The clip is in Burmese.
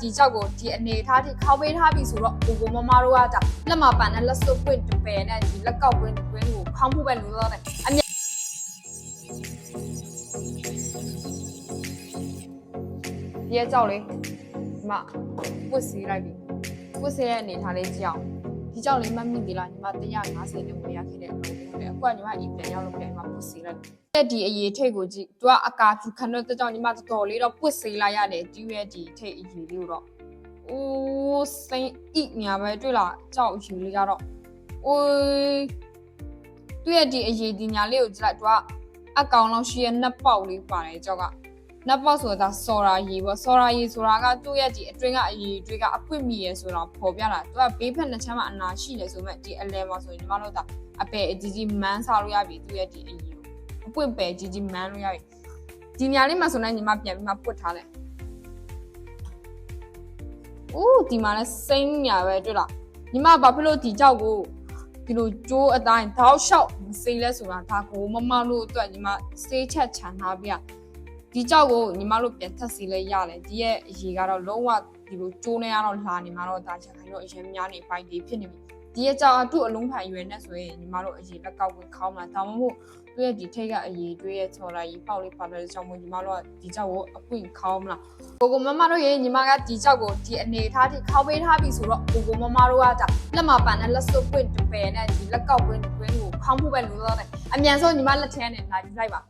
ဒီကြောက်ကိုဒီအနေထားထိခေါင်းပေးထားပြီဆိုတော့ကိုကိုမမတို့ကဒါလက်မပန်နဲ့လက်စွပ်ပွင့်တပယ်နဲ့ဒီလက်ကောက်ပွင့်ပွင့်ကိုခေါင်းဖို့ပဲလိုတော့တယ်အမြဒီရဲ့ကြောက်လေးဒီမှာပွတ်စီလိုက်ပြီပွတ်စီရဲ့အနေထားလေးကြည့်အောင် ဒီကြောက်လေးမတ်မိပြီလားညီမ150နဲ့ဝင်ရခဲ့တဲ့လိုလေးပဲအခုကညီမအိမ်ပြန်ရောက်လို့ပြန်ညီမပွတ်စီလိုက်တဲ့ဒီအရေးထိတ်ကိုကြည့်သူကအကာဖြူခဏတော့ကြောင့်ညီမတော်တော်လေးတော့ပွတ်စီလိုက်ရတယ်ဒီရဲ့ဒီထိတ်အရေးလေးကိုတော့အိုးစိန်ဣညာပဲတွေ့လားကြောက်အယူလေးကတော့အိုးသူ့ရဲ့ဒီအရေးဒီညာလေးကိုကြည့်လိုက်သူကအကောင်လောက်ရှိရဲ့နှက်ပေါက်လေးပါတယ်ကြောက်က နှက်ပေါက်ဆိုတာဆော်ရာရီပေါ့ဆော်ရာရီဆိုတာကသူ့ရဲ့ဒီအတွင်းကအရေးတွေကအပွင့်မိရဲဆိုတာပေါ်ပြတာသူကဘေးဖက်နှစ်ချမ်းမှာအနာရှိတယ်ဆိုမဲ့ဒီအလဲမှာဆိုရင်ညီမတို့ကအပယ်အကြီးကြီးမန်းစားလို့ရပြီသူ့ရဲ့ဒီအရေးကိုအပွင့်ပယ်ကြီးကြီးမန်းလို့ရပြီဒီညာလေးမှာဆိုရင်ညီမပြန်ပြီးမှပွတ်ထားတယ်။အိုးဒီမှာလဲစိမ့်ညာပဲတွေ့လား။ညီမဘာဖြစ်လို့ဒီကြောက်ကိုဒီလိုကြိုးအတိုင်းတောက်လျှောက်မစိမ့်လဲဆိုတာဒါကိုမမလို့အတွက်ညီမစေးချက်ချန်ထားပြ။ ဒီကြောက်ကိုညီမတို့ပြန်ထပ်စီလဲရတယ်။ဒီရဲ့အရေးကတော့လုံးဝဒီလိုကြိုးနေရတော့လာနေမှာတော့ဒါချက်ခိုင်းတော့အရင်များနေပိုင်ဒီဖြစ်နေပြီ။ဒီရဲ့ကြောက်အတုအလုံးဖန်ရွယ်နဲ့ဆိုရင်ညီမတို့အရေးလက်ကောက်ဝင်ခေါင်းလာဒါမှမဟုတ်သူ့ရဲ့ဒီထိတ်ကအရေးတွေးရဲ့ချော်လာရေးပေါက်လေးပါတဲ့ကြောင့်မို့ညီမတို့ကဒီကြောက်ကိုအပွင့်ခေါင်းမလားကိုကိုမမတို့ရေညီမကဒီကြောက်ကိုဒီအနေထားထိခေါင်းပေးထားပြီဆိုတော့ကိုကိုမမတို့ကဒါလက်မပန်နဲ့လက်စွပ်ပွင့်တပယ်နဲ့ဒီလက်ကောက်ပွင့်ပွင့်ကိုခေါင်းဖို့ပဲလိုတော့တယ်အမြန်ဆုံးညီမလက်ထဲနဲ့လာကြည့်လိုက်ပါ